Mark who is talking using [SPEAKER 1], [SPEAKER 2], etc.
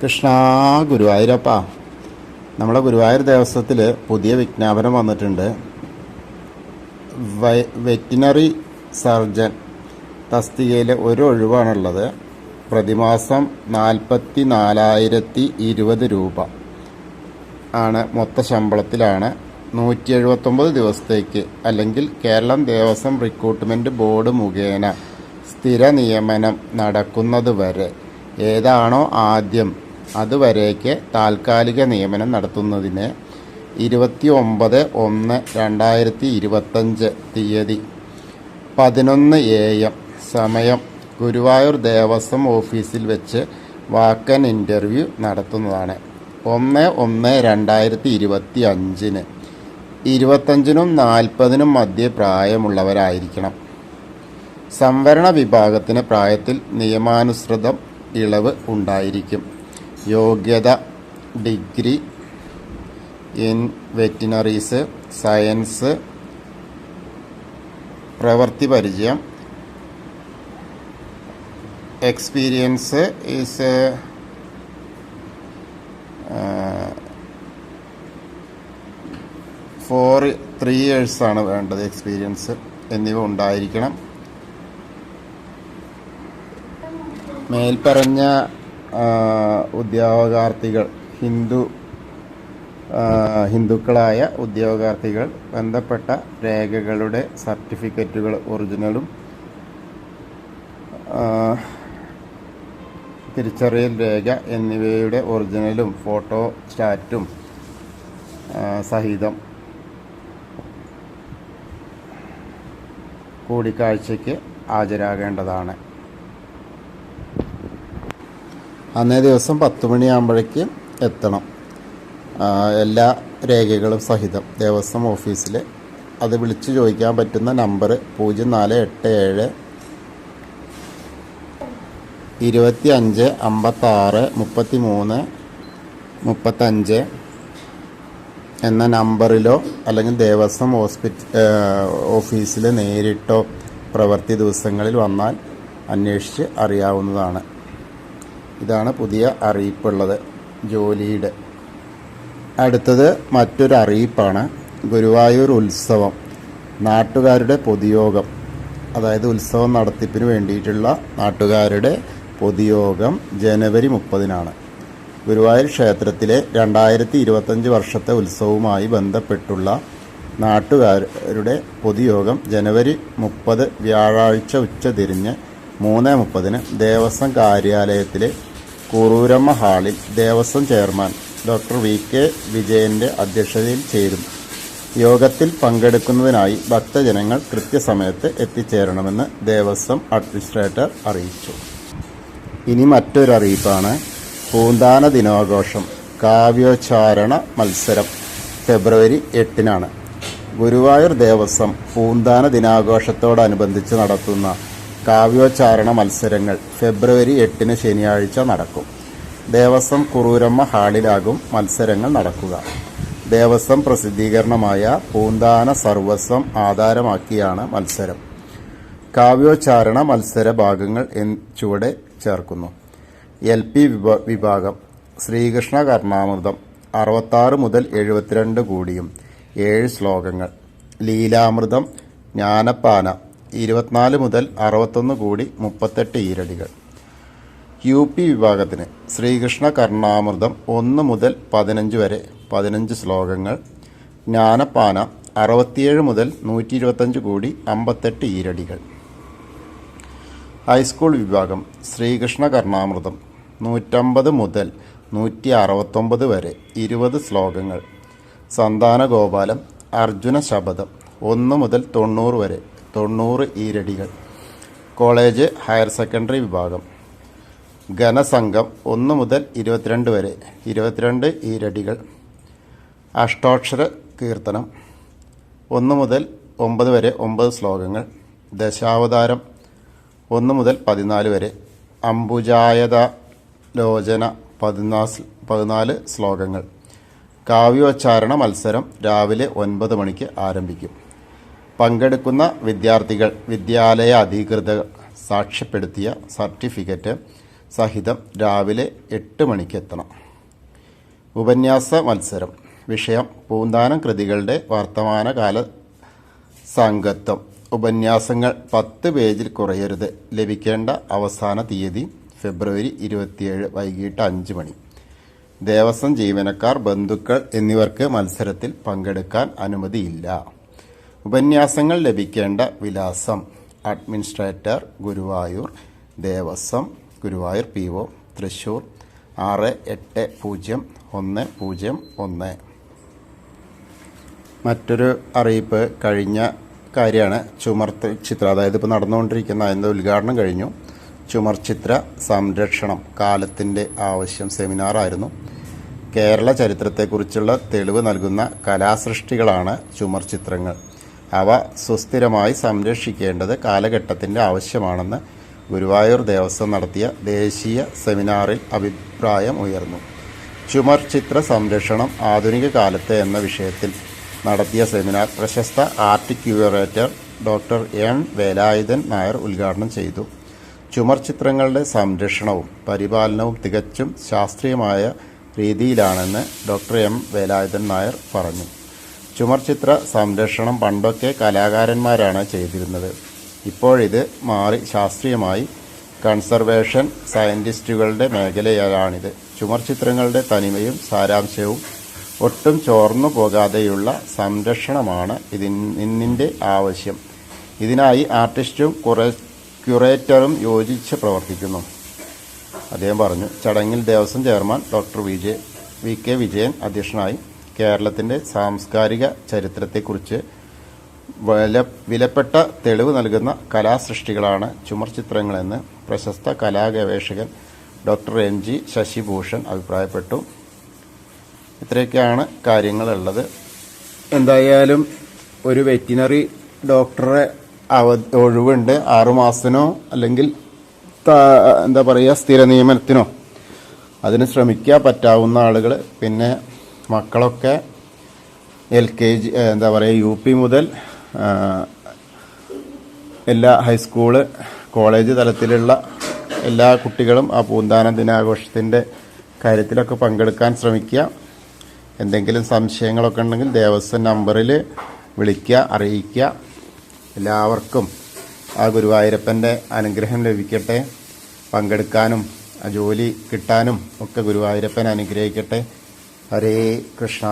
[SPEAKER 1] കൃഷ്ണ ഗുരുവായൂരപ്പ. നമ്മുടെ ഗുരുവായൂർ ദേവസ്വത്തിൽ പുതിയ വിജ്ഞാപനം വന്നിട്ടുണ്ട്. വെറ്റിനറി സർജൻ തസ്തികയിൽ ഒരു ഒഴിവാണുള്ളത്. പ്രതിമാസം നാൽപ്പത്തി നാലായിരത്തി ഇരുപത് രൂപ ആണ് മൊത്ത ശമ്പളത്തിലാണ്. നൂറ്റി എഴുപത്തൊമ്പത് ദിവസത്തേക്ക് അല്ലെങ്കിൽ കേരളം ദേവസ്വം റിക്രൂട്ട്മെന്റ് ബോർഡ് മുഖേന സ്ഥിര നിയമനം നടക്കുന്നത് വരെ ഏതാണോ ആദ്യം അതുവരേക്ക് താൽക്കാലിക നിയമനം നടത്തുന്നതിന് ഇരുപത്തി ഒമ്പത് ഒന്ന് രണ്ടായിരത്തി ഇരുപത്തഞ്ച് തീയതി പതിനൊന്ന് എ എം സമയം ഗുരുവായൂർ ദേവസ്വം ഓഫീസിൽ വെച്ച് വാക്കൻ ഇന്റർവ്യൂ നടത്തുന്നതാണ്. ഒന്ന് ഒന്ന് രണ്ടായിരത്തി ഇരുപത്തി അഞ്ചിന് ഇരുപത്തഞ്ചിനും നാൽപ്പതിനും മധ്യ പ്രായമുള്ളവരായിരിക്കണം. സംവരണ വിഭാഗത്തിന് പ്രായത്തിൽ നിയമാനുസൃതം ഇളവ് ഉണ്ടായിരിക്കും. യോഗ്യത ഡിഗ്രി ഇൻ വെറ്റിനറീസ് സയൻസ് പ്രവൃത്തി പരിചയം. എക്സ്പീരിയൻസ് ഈസ് ഫോർ ത്രീ ഇയേഴ്സാണ് വേണ്ടത് എക്സ്പീരിയൻസ് എന്നിവ ഉണ്ടായിരിക്കണം. മേൽപ്പറഞ്ഞ ഉദ്യോഗാർത്ഥികൾ ഹിന്ദു ഹിന്ദുക്കളായ ഉദ്യോഗാർത്ഥികൾ ബന്ധപ്പെട്ട രേഖകളുടെ സർട്ടിഫിക്കറ്റുകൾ ഒറിജിനലും തിരിച്ചറിയൽ രേഖ എന്നിവയുടെ ഒറിജിനലും ഫോട്ടോ സ്റ്റാറ്റും സഹിതം കൂടിക്കാഴ്ചയ്ക്ക് ഹാജരാകേണ്ടതാണ്. അന്നേ ദിവസം പത്ത് മണിയാകുമ്പോഴേക്ക് എത്തണം. എല്ലാ രേഖകളും സഹിതം. ദേവസ്വം ഓഫീസിൽ അത് വിളിച്ച് ചോദിക്കാൻ പറ്റുന്ന നമ്പർ പൂജ്യം നാല് എട്ട് ഏഴ് ഇരുപത്തി അഞ്ച് അമ്പത്താറ് മുപ്പത്തി മൂന്ന് മുപ്പത്തഞ്ച് എന്ന നമ്പറിലോ അല്ലെങ്കിൽ ദേവസ്വം ഹോസ്പിറ്റൽ ഓഫീസിൽ നേരിട്ടോ പ്രവൃത്തി ദിവസങ്ങളിൽ വന്നാൽ അന്വേഷിച്ച് അറിയാവുന്നതാണ്. ഇതാണ് പുതിയ അറിയിപ്പുള്ളത് ജോലിയുടെ. അടുത്തത് മറ്റൊരു അറിയിപ്പാണ് ഗുരുവായൂർ ഉത്സവം നാട്ടുകാരുടെ പൊതുയോഗം. അതായത് ഉത്സവം നടത്തിപ്പിന് വേണ്ടിയിട്ടുള്ള നാട്ടുകാരുടെ പൊതുയോഗം ജനുവരി മുപ്പതിനാണ്. ഗുരുവായൂർ ക്ഷേത്രത്തിലെ രണ്ടായിരത്തി ഇരുപത്തഞ്ച് വർഷത്തെ ഉത്സവവുമായി ബന്ധപ്പെട്ടുള്ള നാട്ടുകാരുടെ പൊതുയോഗം ജനുവരി മുപ്പത് വ്യാഴാഴ്ച ഉച്ചതിരിഞ്ഞ് മൂന്ന് മുപ്പതിന് ദേവസ്വം കാര്യാലയത്തിലെ കുറൂരമ്മ ഹാളിൽ Devaswom chairman doctor V K വിജയന്റെ അധ്യക്ഷതയിൽ ചേരും. യോഗത്തിൽ പങ്കെടുക്കുന്നതിനായി ഭക്തജനങ്ങൾ കൃത്യസമയത്ത് എത്തിച്ചേരണമെന്ന് ദേവസ്വം അഡ്മിനിസ്ട്രേറ്റർ അറിയിച്ചു. ഇനി മറ്റൊരു അറിയിപ്പാണ് പൂന്താന ദിനാഘോഷം കാവ്യോച്ചാരണ മത്സരം ഫെബ്രുവരി എട്ടിനാണ്. ഗുരുവായൂർ ദേവസ്വം പൂന്താന ദിനാഘോഷത്തോടനുബന്ധിച്ച് നടത്തുന്ന കാവ്യോച്ചാരണ മത്സരങ്ങൾ ഫെബ്രുവരി എട്ടിന് ശനിയാഴ്ച നടക്കും. ദേവസ്വം കുറൂരമ്മ ഹാളിലാകും മത്സരങ്ങൾ നടക്കുക. ദേവസ്വം പ്രസിദ്ധീകരണമായ പൂന്താന സർവസ്വം ആധാരമാക്കിയാണ് മത്സരം. കാവ്യോച്ചാരണ മത്സര ഭാഗങ്ങൾ ചുവടെ ചേർക്കുന്നു. എൽ പി വിഭാഗം ശ്രീകൃഷ്ണ കർണാമൃതം അറുപത്താറ് മുതൽ എഴുപത്തിരണ്ട് കൂടിയും ഏഴ് ശ്ലോകങ്ങൾ. ലീലാമൃതം ജ്ഞാനപ്പാന ഇരുപത്തിനാല് മുതൽ അറുപത്തൊന്ന് കോടി മുപ്പത്തെട്ട് ഈരടികൾ. യു പി വിഭാഗത്തിന് ശ്രീകൃഷ്ണ കർണാമൃതം ഒന്ന് മുതൽ പതിനഞ്ച് വരെ പതിനഞ്ച് ശ്ലോകങ്ങൾ. ജ്ഞാനപ്പാന അറുപത്തിയേഴ് മുതൽ നൂറ്റി ഇരുപത്തഞ്ച് കോടി അമ്പത്തെട്ട് ഈരടികൾ. ഹൈസ്കൂൾ വിഭാഗം ശ്രീകൃഷ്ണ കർണാമൃതം നൂറ്റമ്പത് മുതൽ നൂറ്റി അറുപത്തൊമ്പത് വരെ ഇരുപത് ശ്ലോകങ്ങൾ. സന്താന ഗോപാലം അർജുന ശബദം ഒന്ന് മുതൽ തൊണ്ണൂറ് വരെ തൊണ്ണൂറ് ഈരടികൾ. കോളേജ് ഹയർ സെക്കൻഡറി വിഭാഗം. ഘനസംഘം ഒന്ന് മുതൽ ഇരുപത്തിരണ്ട് വരെ. ഇരുപത്തിരണ്ട് ഈരടികൾ. അഷ്ടോക്ഷര കീർത്തനം. ഒന്ന് മുതൽ ഒമ്പത് വരെ ഒമ്പത് ശ്ലോകങ്ങൾ. ദശാവതാരം. ഒന്ന് മുതൽ പതിനാല് വരെ. അംബുജായത ലോചന പതിനാല് പതിനാല് ശ്ലോകങ്ങൾ. കാവ്യോച്ചാരണ മത്സരം രാവിലെ ഒൻപത് മണിക്ക് ആരംഭിക്കും. പങ്കെടുക്കുന്ന വിദ്യാർത്ഥികൾ വിദ്യാലയ അധികൃതർ സാക്ഷ്യപ്പെടുത്തിയ സർട്ടിഫിക്കറ്റ് സഹിതം രാവിലെ എട്ട് മണിക്ക് എത്തണം. ഉപന്യാസ മത്സരം. വിഷയം പൂന്താനം കൃതികളുടെ വർത്തമാനകാല സംഘത്വം. ഉപന്യാസങ്ങൾ പത്ത് പേജിൽ കുറയരുത്. ലഭിക്കേണ്ട അവസാന തീയതി ഫെബ്രുവരി ഇരുപത്തിയേഴ് വൈകിട്ട് അഞ്ച് മണി. ദേവസ്വം ജീവനക്കാർ ബന്ധുക്കൾ എന്നിവർക്ക് മത്സരത്തിൽ പങ്കെടുക്കാൻ അനുമതിയില്ല. ഉപന്യാസങ്ങൾ ലഭിക്കേണ്ട വിലാസം. Administrator Guruvayur Devaswom Guruvayur P O Thrissur ആറ് എട്ട് പൂജ്യം ഒന്ന് പൂജ്യം ഒന്ന്. മറ്റൊരു അറിയിപ്പ് കഴിഞ്ഞ കാര്യമാണ്. ചുമർ ചിത്രം അതായത് ഇപ്പോൾ നടന്നുകൊണ്ടിരിക്കുന്ന അതിന്റെ ഉദ്ഘാടനം കഴിഞ്ഞു. ചുമർചിത്ര സംരക്ഷണം കാലത്തിന്റെ ആവശ്യം സെമിനാറായിരുന്നു കേരള ചരിത്രത്തെക്കുറിച്ചുള്ള തെളിവ് നൽകുന്ന കലാസൃഷ്ടികളാണ് ചുമർ ചിത്രങ്ങൾ. അവ സുസ്ഥിരമായി സംരക്ഷിക്കേണ്ടത് കാലഘട്ടത്തിന്റെ ആവശ്യമാണെന്ന് ഗുരുവായൂർ ദേവസ്വം നടത്തിയ ദേശീയ സെമിനാറിൽ അഭിപ്രായം ഉയർന്നു. ചുമർ ചിത്ര സംരക്ഷണം ആധുനിക കാലത്ത് എന്ന വിഷയത്തിൽ നടത്തിയ സെമിനാർ പ്രശസ്ത art curator doctor N Velayudhan Nair ഉദ്ഘാടനം ചെയ്തു. ചുമർ ചിത്രങ്ങളുടെ സംരക്ഷണവും പരിപാലനവും തികച്ചും ശാസ്ത്രീയമായ രീതിയിലാണെന്ന് ഡോക്ടർ എം വേലായുധൻ നായർ പറഞ്ഞു. ചുമർ ചിത്ര സംരക്ഷണം പണ്ടൊക്കെ കലാകാരന്മാരാണ് ചെയ്തിരുന്നത്. ഇപ്പോഴിത് മാറി ശാസ്ത്രീയമായി കൺസർവേഷൻ സയന്റിസ്റ്റുകളുടെ മേഖലയാണിത്. ചുമർചിത്രങ്ങളുടെ തനിമയും സാരാംശവും ഒട്ടും ചോർന്നു പോകാതെയുള്ള സംരക്ഷണമാണ് ഇതിൻ ഇന്നിന്റെ ആവശ്യം. ഇതിനായി ആർട്ടിസ്റ്റും കുറേ ക്യൂറേറ്ററും യോജിച്ച് പ്രവർത്തിക്കുന്നു. അദ്ദേഹം പറഞ്ഞു ചടങ്ങിൽ Devaswom chairman doctor Vijay V K Vijayan അധ്യക്ഷനായി കേരളത്തിന്റെ സാംസ്കാരിക ചരിത്രത്തെക്കുറിച്ച് വില വിലപ്പെട്ട തെളിവ് നൽകുന്ന കലാസൃഷ്ടികളാണ് ചുമർ ചിത്രങ്ങളെന്ന് പ്രശസ്ത കലാഗവേഷകൻ ഡോക്ടർ എം ജി ശശിഭൂഷൺ അഭിപ്രായപ്പെട്ടു. ഇത്രയൊക്കെയാണ് കാര്യങ്ങളുള്ളത്. എന്തായാലും ഒരു വെറ്റിനറി ഡോക്ടറെ അവ ഒഴിവുണ്ട്. ആറുമാസത്തിനോ അല്ലെങ്കിൽ എന്താ പറയുക സ്ഥിര നിയമനത്തിനോ അതിന് ശ്രമിക്കാൻ പറ്റാവുന്ന ആളുകൾ പിന്നെ മക്കളൊക്കെ എൽ കെ ജി എന്താ പറയുക യു പി മുതൽ എല്ലാ ഹൈസ്കൂൾ കോളേജ് തലത്തിലുള്ള എല്ലാ കുട്ടികളും ആ പൂന്താന ദിനാഘോഷത്തിന്റെ കാര്യത്തിലൊക്കെ പങ്കെടുക്കാൻ ശ്രമിക്കുക. എന്തെങ്കിലും സംശയങ്ങളൊക്കെ ഉണ്ടെങ്കിൽ ദേവസ്വം നമ്പറിൽ വിളിക്കുക അറിയിക്കുക. എല്ലാവർക്കും ആ ഗുരുവായൂരപ്പന്റെ അനുഗ്രഹം ലഭിക്കട്ടെ. പങ്കെടുക്കാനും ജോലി കിട്ടാനും ഒക്കെ ഗുരുവായൂരപ്പൻ അനുഗ്രഹിക്കട്ടെ. ഹരേ കൃഷ്ണ